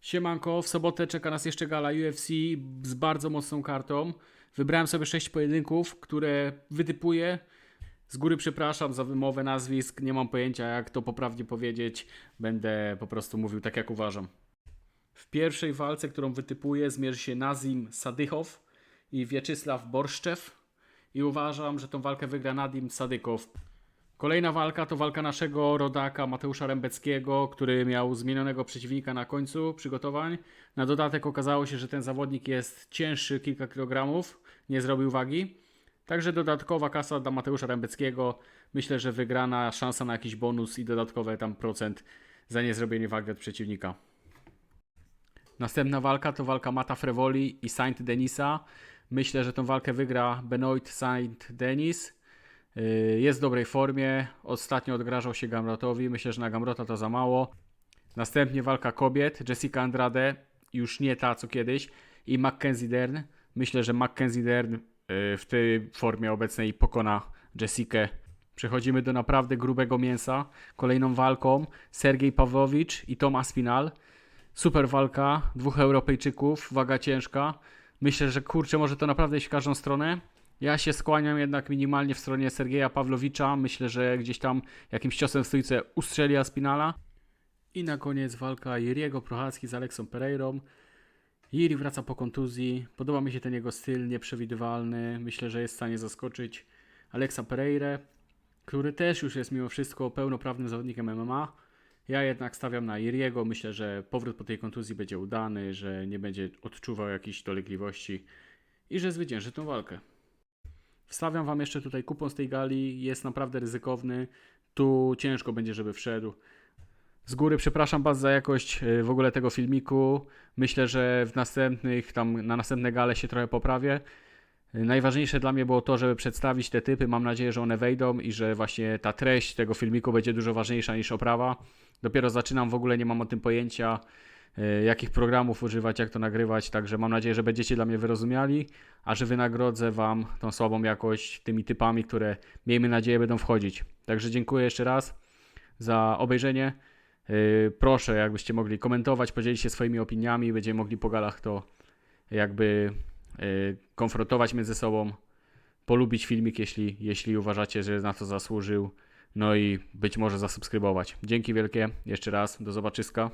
Siemanko, w sobotę czeka nas jeszcze gala UFC z bardzo mocną kartą. Wybrałem sobie sześć pojedynków, które wytypuję. Z góry przepraszam za wymowę nazwisk, nie mam pojęcia jak to poprawnie powiedzieć. Będę po prostu mówił tak jak uważam. W pierwszej walce, którą wytypuję, zmierzy się Nazim Sadychow i Wieczysław Borszczew. I uważam, że tą walkę wygra Nadim Sadykow. Kolejna walka to walka naszego rodaka Mateusza Rębeckiego, który miał zmienionego przeciwnika na końcu przygotowań. Na dodatek okazało się, że ten zawodnik jest cięższy kilka kilogramów, nie zrobił wagi. Także dodatkowa kasa dla Mateusza Rębeckiego. Myślę, że wygrana szansa na jakiś bonus i dodatkowe tam procent za niezrobienie wagi od przeciwnika. Następna walka to walka Mata Frevoli i Saint Denisa. Myślę, że tą walkę wygra Benoit Saint Denis. Yy, Jest w dobrej formie. Ostatnio odgrażał się Gamrotowi. Myślę, że na Gamrota to za mało. Następnie walka kobiet. Jessica Andrade, już nie ta co kiedyś. I Mackenzie Dern. Myślę, że Mackenzie Dern yy, w tej formie obecnej pokona Jessikę. Przechodzimy do naprawdę grubego mięsa. Kolejną walką Sergiej Pawłowicz i Tom Aspinal. Super walka, dwóch Europejczyków, waga ciężka. Myślę, że kurczę, może to naprawdę iść w każdą stronę. Ja się skłaniam jednak minimalnie w stronie Sergeja Pawlowicza. Myślę, że gdzieś tam jakimś ciosem w stójce ustrzeli Aspinala. I na koniec walka Jiriego Prochacki z Aleksą Pereirą. Jiri wraca po kontuzji. Podoba mi się ten jego styl nieprzewidywalny. Myślę, że jest w stanie zaskoczyć Aleksa Pereirę, który też już jest mimo wszystko pełnoprawnym zawodnikiem MMA. Ja jednak stawiam na Iriego. Myślę, że powrót po tej kontuzji będzie udany, że nie będzie odczuwał jakichś dolegliwości i że zwycięży tę walkę. Wstawiam Wam jeszcze tutaj kupon z tej gali. Jest naprawdę ryzykowny. Tu ciężko będzie, żeby wszedł. Z góry przepraszam Was za jakość y, w ogóle tego filmiku. Myślę, że w następnych, tam na następne gale się trochę poprawię. Y, Najważniejsze dla mnie było to, żeby przedstawić te typy. Mam nadzieję, że one wejdą i że właśnie ta treść tego filmiku będzie dużo ważniejsza niż oprawa. Dopiero zaczynam, w ogóle nie mam o tym pojęcia, jakich programów używać, jak to nagrywać. Także mam nadzieję, że będziecie dla mnie wyrozumiali, a że wynagrodzę Wam tą słabą jakość tymi typami, które miejmy nadzieję będą wchodzić. Także dziękuję jeszcze raz za obejrzenie. Y, Proszę, jakbyście mogli komentować, podzielić się swoimi opiniami. Będziemy mogli po galach to jakby y, konfrontować między sobą, polubić filmik, jeśli, jeśli uważacie, że na to zasłużył. No i być może zasubskrybować. Dzięki wielkie, jeszcze raz, do zobaczyska.